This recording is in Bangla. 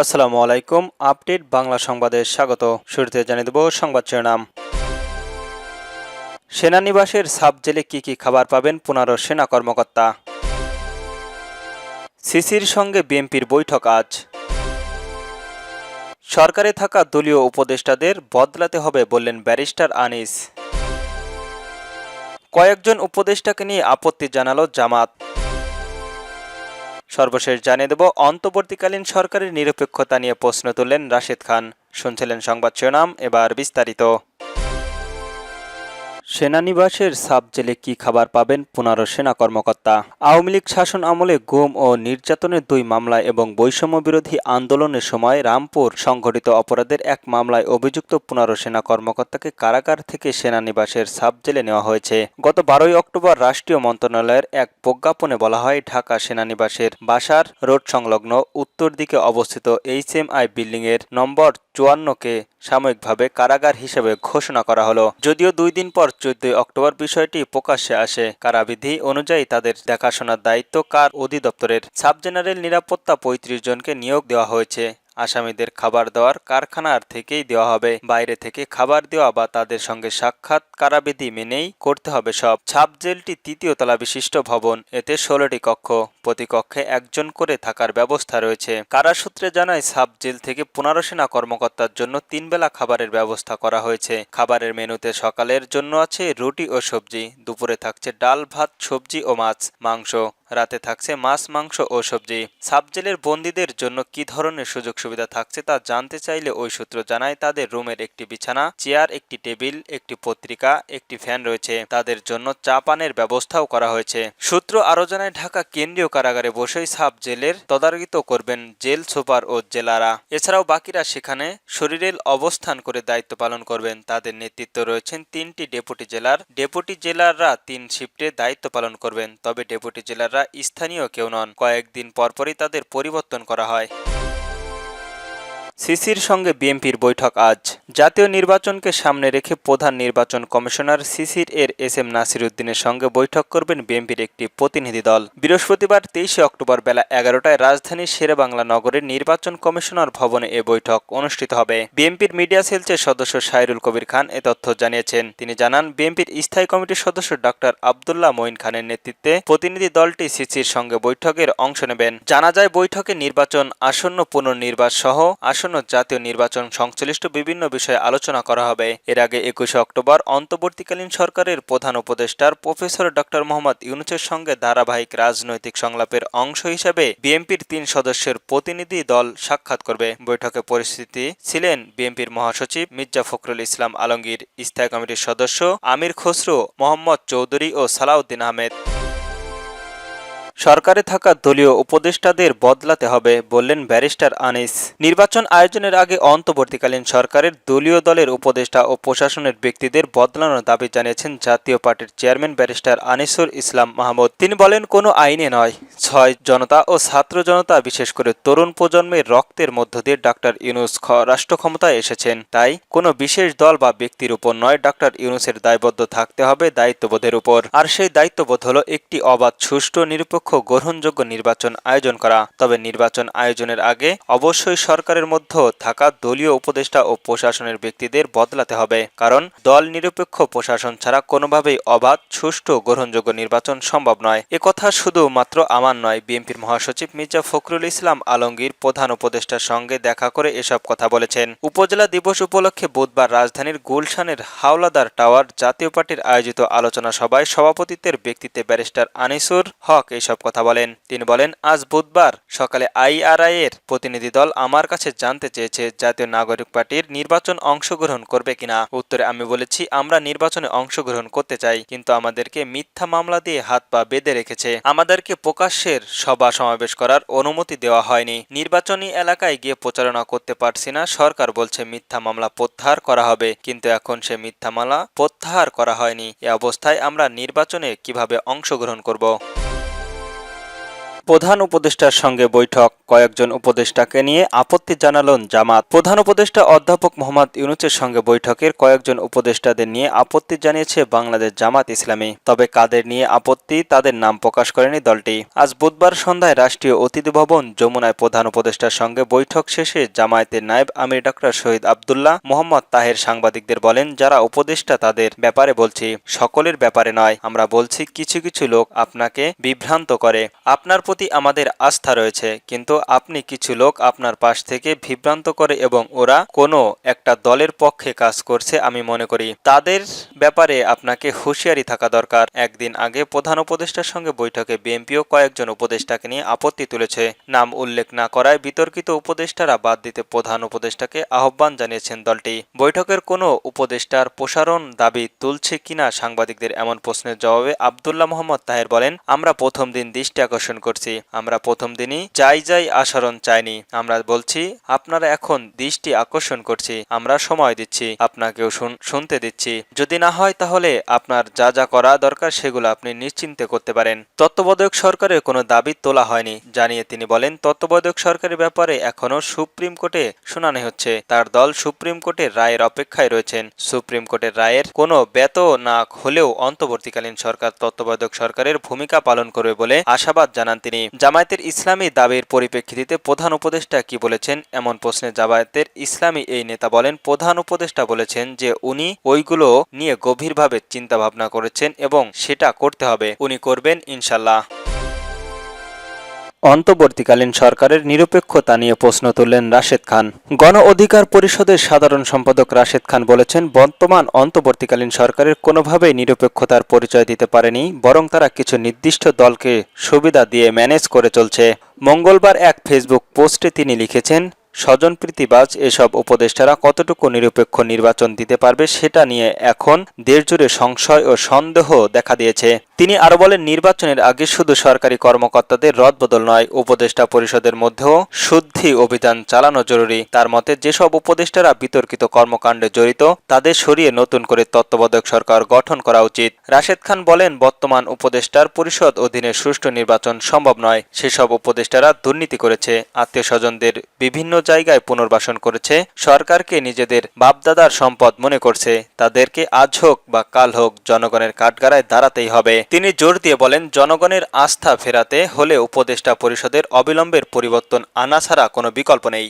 আসসালামু আলাইকুম, আপডেট বাংলা সংবাদে স্বাগত। শুরুতে জানিয়ে দেব সংবাদ শিরোনাম। সেনানিবাসের সাব জেলে কি কি খাবার পাবেন পনেরো সেনা কর্মকর্তা। সিসির সঙ্গে বিএনপির বৈঠক আজ। সরকারে থাকা দলীয় উপদেষ্টাদের বদলাতে হবে বললেন ব্যারিস্টার আনিস। কয়েকজন উপদেষ্টাকে নিয়ে আপত্তি জানালো জামাত। সর্বশেষ জানিয়ে দেব, অন্তর্বর্তীকালীন সরকারের নিরপেক্ষতা নিয়ে প্রশ্ন তুললেন রাশেদ খান। শুনছিলেন সংবাদ শিরোনাম, এবার বিস্তারিত। সেনানিবাসের সাব জেলে কি খাবার পাবেন পনেরো সেনা কর্মকর্তা? আওয়ামী লীগ শাসন আমলে গুম ও নির্যাতনের দুই মামলায় এবং বৈষম্য বিরোধী আন্দোলনের সময় রামপুর সংঘটিত অপরাধের এক মামলায় অভিযুক্ত পনেরো সেনা কর্মকর্তাকে কারাগার থেকে সেনানিবাসের সাব জেলে নেওয়া হয়েছে। গত বারোই অক্টোবর রাষ্ট্রীয় মন্ত্রণালয়ের এক প্রজ্ঞাপনে বলা হয়, ঢাকা সেনানিবাসের বাসার রোড সংলগ্ন উত্তর দিকে অবস্থিত এইচ এম আই বিল্ডিংয়ের নম্বর চুয়ান্নকে সাময়িকভাবে কারাগার হিসেবে ঘোষণা করা হলো। যদিও দুই দিন পর চোদ্দই অক্টোবর বিষয়টি প্রকাশ্যে আসে। কারাবিধি অনুযায়ী তাদের দেখাশোনার দায়িত্ব কার অধিদপ্তরের। সাব জেনারেল নিরাপত্তা পঁয়ত্রিশ জনকে নিয়োগ দেওয়া হয়েছে। আসামিদের খাবার দেওয়ার কারখানার থেকেই দেওয়া হবে। বাইরে থেকে খাবার দেওয়া বা তাদের সঙ্গে সাক্ষাৎ কারাবিধি মেনেই করতে হবে সব। ছাপ জেলটি তৃতীয় তলা বিশিষ্ট ভবন। এতে ষোলোটি কক্ষ। প্রতি কক্ষে একজন করে থাকার ব্যবস্থা রয়েছে। কারা সূত্রে জানায় সাব জেল থেকে পনেরো সেনা কর্মকর্তার জন্য তিন বেলা খাবারের ব্যবস্থা করা হয়েছে। খাবারের মেনুতে সকালের জন্য আছে রুটি ও সবজি। দুপুরে থাকছে ডাল, ভাত, সবজি ও মাছ, মাংস। রাতে থাকছে মাছ, মাংস ও সবজি। সাবজেলের বন্দীদের জন্য কি ধরনের সুযোগ সুবিধা থাকছে তা জানতে চাইলে ওই সূত্র জানায় তাদের রুমের একটি বিছানা, চেয়ার, একটি টেবিল, একটি পত্রিকা, একটি ফ্যান রয়েছে। তাদের জন্য চা পানের ব্যবস্থাও করা হয়েছে। সূত্র আরও জানায়, ঢাকা কেন্দ্রীয় কারাগারে বসেই সাব জেলের তদারকিত করবেন জেল সুপার ও জেলারা। এছাড়াও বাকিরা সেখানে শরীরের অবস্থান করে দায়িত্ব পালন করবেন। তাদের নেতৃত্ব রয়েছেন তিনটি ডেপুটি জেলার। ডেপুটি জেলাররা তিন শিফটে দায়িত্ব পালন করবেন। তবে ডেপুটি জেলাররা স্থানীয় কেউ নন। কয়েকদিন পরপরই তাদের পরিবর্তন করা হয়। সিসির সঙ্গে বিএনপির বৈঠক আজ। জাতীয় নির্বাচনকে সামনে রেখে প্রধান নির্বাচন কমিশনার সিসির এর এস এম নাসির উদ্দিনের সঙ্গে বৈঠক করবেন বিএনপির একটি প্রতিনিধি দল। বৃহস্পতিবার তেইশে অক্টোবর বেলা এগারোটায় রাজধানীর শেরেবাংলা নগরের নির্বাচন কমিশনার ভবনে এ বৈঠক অনুষ্ঠিত হবে। বিএনপির মিডিয়া সেলসের সদস্য সাইরুল কবির খান এ তথ্য জানিয়েছেন। তিনি জানান, বিএনপির স্থায়ী কমিটির সদস্য ডক্টর আবদুল্লাহ মঈন খানের নেতৃত্বে প্রতিনিধি দলটি সিসির সঙ্গে বৈঠকের অংশ নেবেন। জানা যায়, বৈঠকে নির্বাচন আসন্ন পুনর্নির্বাচন সহ আসন্ন জাতীয় নির্বাচন সংশ্লিষ্ট বিভিন্ন বিষয়ে আলোচনা করা হবে। এর আগে একুশে অক্টোবর অন্তর্বর্তীকালীন সরকারের প্রধান উপদেষ্টার প্রফেসর ডক্টর মোহাম্মদ ইউনুসের সঙ্গে ধারাবাহিক রাজনৈতিক সংলাপের অংশ হিসেবে বিএনপির তিন সদস্যের প্রতিনিধি দল সাক্ষাৎ করবে। বৈঠকে পরিস্থিতি ছিলেন বিএনপির মহাসচিব মির্জা ফখরুল ইসলাম আলমগীর, স্থায়ী কমিটির সদস্য আমির খসরু, মোহাম্মদ চৌধুরী ও সালাউদ্দিন আহমেদ। সরকারে থাকা দলীয় উপদেষ্টাদের বদলাতে হবে বললেন ব্যারিস্টার আনিস। নির্বাচন আয়োজনের আগে অন্তর্বর্তীকালীন সরকারের দলীয় দলের উপদেষ্টা ও প্রশাসনের ব্যক্তিদের বদলানোর দাবি জানিয়েছেন জাতীয় পার্টির চেয়ারম্যান ব্যারিস্টার আনিসুর ইসলাম মাহমুদ। তিনি বলেন, কোনো আইনে নয়। ছয় জনতা ও ছাত্র জনতা, বিশেষ করে তরুণ প্রজন্মের রক্তের মধ্য দিয়ে ডাক্তার ইউনুস রাষ্ট্র ক্ষমতায় এসেছেন। তাই কোনো বিশেষ দল বা ব্যক্তির উপর নয়, ডাক্তার ইউনুসের দায়বদ্ধ থাকতে হবে দায়িত্ববোধের উপর। আর সেই দায়িত্ববোধ হলো একটি অবাধ, সুষ্ঠু, নিরপেক্ষ গ্রহণযোগ্য নির্বাচন আয়োজন করা। তবে নির্বাচন আয়োজনের আগে অবশ্যই সরকারের মধ্যে থাকা দলীয় উপদেষ্টা ও প্রশাসনের ব্যক্তিদের বদলাতে হবে। কারণ দল নিরপেক্ষ প্রশাসন ছাড়া কোনোভাবেই অবাধ, সুষ্ঠু গ্রহণযোগ্য নির্বাচন সম্ভব নয়। একথা শুধু মাত্র আমার নয়, বিএনপির মহাসচিব মির্জা ফখরুল ইসলাম আলমগীর, প্রধান উপদেষ্টার সঙ্গে দেখা করে এসব কথা বলেছেন। উপজেলা দিবস উপলক্ষে বুধবার রাজধানীর গুলশানের হাওলাদার টাওয়ার জাতীয় পার্টির আয়োজিত আলোচনা সভায় সভাপতিত্বের ব্যক্তিত্বে ব্যারিস্টার আনিসুর হক এইসব কথা বলেন। তিনি বলেন, আজ বুধবার সকালে আইআরআই এর প্রতিনিধি দল আমার কাছে জানতে চেয়েছে জাতীয় নাগরিক পার্টির নির্বাচন অংশগ্রহণ করবে কিনা। উত্তরে আমি বলেছি, আমরা নির্বাচনে অংশগ্রহণ করতে চাই, কিন্তু আমাদেরকে মিথ্যা মামলা দিয়ে হাত পা বেঁধে রেখেছে। আমাদেরকে প্রকাশ্যের সভা সমাবেশ করার অনুমতি দেওয়া হয়নি। নির্বাচনী এলাকায় গিয়ে প্রচারণা করতে পারছি না। সরকার বলছে, মিথ্যা মামলা প্রত্যাহার করা হবে। কিন্তু এখন সে মিথ্যা মামলা প্রত্যাহার করা হয়নি। এ অবস্থায় আমরা নির্বাচনে কীভাবে অংশগ্রহণ করব? প্রধান উপদেষ্টার সঙ্গে বৈঠক। কয়েকজন উপদেষ্টাকে নিয়ে আপত্তি জানালেন জামাত। প্রধান উপদেষ্টা অধ্যাপক মোহাম্মদ ইউনুসের সঙ্গে বৈঠকের কয়েকজন উপদেষ্টাদের নিয়ে আপত্তি জানিয়েছে বাংলাদেশ জামাত ইসলামী। তবে কাদের নিয়ে আপত্তি তাদের নাম প্রকাশ করেনি দলটি। আজ বুধবার সন্ধ্যায় রাষ্ট্রীয় অতিথি ভবন যমুনায় প্রধান উপদেষ্টার সঙ্গে বৈঠক শেষে জামায়াতের নায়েব আমির ডাক্তার শহীদ আবদুল্লাহ মোহাম্মদ তাহের সাংবাদিকদের বলেন, যারা উপদেষ্টা তাদের ব্যাপারে বলছি, সকলের ব্যাপারে নয়। আমরা বলছি, কিছু কিছু লোক আপনাকে বিভ্রান্ত করে। আপনার প্রতি আমাদের আস্থা রয়েছে, কিন্তু আপনি কিছু লোক আপনার পাশ থেকে বিভ্রান্ত করে এবং ওরা কোনো একটা দলের পক্ষে কাজ করছে আমি মনে করি। তাদের ব্যাপারে আপনাকে হুঁশিয়ারি থাকা দরকার। একদিন আগে প্রধান উপদেষ্টার সঙ্গে বৈঠকে বিএনপিও কয়েকজন উপদেষ্টাকে নিয়ে আপত্তি তুলেছে। নাম উল্লেখ না করায় বিতর্কিত উপদেষ্টারা বাদ দিতে প্রধান উপদেষ্টাকে আহ্বান জানিয়েছেন দলটি। বৈঠকের কোনো উপদেষ্টার প্রসারণ দাবি তুলছে কিনা সাংবাদিকদের এমন প্রশ্নের জবাবে আবদুল্লাহ মোহাম্মদ তাহের বলেন, আমরা প্রথম দিন দৃষ্টি আকর্ষণ করছি। আমরা প্রথম দিনই যাই যাই আচরণ চাইনি। আমরা বলছি, আপনারা এখন দৃষ্টি আকর্ষণ করছি। আমরা সময় দিচ্ছি। আপনাকেও শুনতে দিচ্ছি। যদি না হয় তাহলে আপনার যা যা করা দরকার সেগুলো আপনি নিশ্চিন্তে করতে পারেন। তত্ত্বাবধায়ক সরকারের কোনো দাবি তোলা হয়নি। জানিয়ে তিনি বলেন, তত্ত্বাবধায়ক সরকারের ব্যাপারে এখনও সুপ্রিম কোর্টে শুনানি হচ্ছে। তার দল সুপ্রিম কোর্টের রায়ের অপেক্ষায় রয়েছেন। সুপ্রিম কোর্টের রায়ের কোনো ব্যত না হলেও অন্তর্বর্তীকালীন সরকার তত্ত্বাবধায়ক সরকারের ভূমিকা পালন করবে বলে আশাবাদ জানান তিনি। জামায়াতের ইসলামী দাবির পরিপ্রেক্ষিতে প্রধান উপদেষ্টা কি বলেছেন? এমন প্রশ্নে জাবায়াতের ইসলামী এই নেতা বলেন, প্রধান উপদেষ্টা বলেছেন যে উনি ওইগুলো নিয়ে গভীরভাবে চিন্তা ভাবনা করেছেন এবং সেটা করতে হবে। উনি করবেন ইনশাল্লাহ। অন্তর্বর্তীকালীন সরকারের নিরপেক্ষতা নিয়ে প্রশ্ন তুললেন রাশেদ খান। গণ অধিকার পরিষদের সাধারণ সম্পাদক রাশেদ খান বলেছেন, বর্তমান অন্তর্বর্তীকালীন সরকারের কোনোভাবেই নিরপেক্ষতার পরিচয় দিতে পারেনি, বরং তারা কিছু নির্দিষ্ট দলকে সুবিধা দিয়ে ম্যানেজ করে চলছে। মঙ্গলবার এক ফেসবুক পোস্টে তিনি লিখেছেন স্বজনপ্রীতিবাজ এসব উপদেষ্টারা কতটুকু নিরপেক্ষ নির্বাচন দিতে পারবে সেটা নিয়ে এখন দেশজুড়ে সংশয় ও সন্দেহ দেখা দিয়েছে। তিনি আরও বলেন, নির্বাচনের আগে শুধু সরকারি কর্মকর্তাদের রদবদল নয়, উপদেষ্টা পরিষদের মধ্যেও শুদ্ধি অভিযান চালানো জরুরি। তার মতে, যেসব উপদেষ্টারা বিতর্কিত কর্মকাণ্ডে জড়িত, তাদের সরিয়ে নতুন করে তত্ত্বাবধায়ক সরকার গঠন করা উচিত। রাশেদ খান বলেন, বর্তমান উপদেষ্টার পরিষদ অধীনে সুষ্ঠু নির্বাচন সম্ভব নয়। সেসব উপদেষ্টারা দুর্নীতি করেছে। আত্মীয় স্বজনদের বিভিন্ন জায়গায় পুনর্বাসন করেছে। সরকারকে নিজেদের বাপদাদার সম্পদ মনে করছে। তাদেরকে আজ হোক বা কাল হোক জনগণের কাঠগাড়ায় দাঁড়াতেই হবে। তিনি জোর দিয়ে বলেন, জনগণের আস্থা ফেরাতে হলে উপদেষ্টা পরিষদের অবিলম্বের পরিবর্তন আনা ছাড়া কোনো বিকল্প নেই।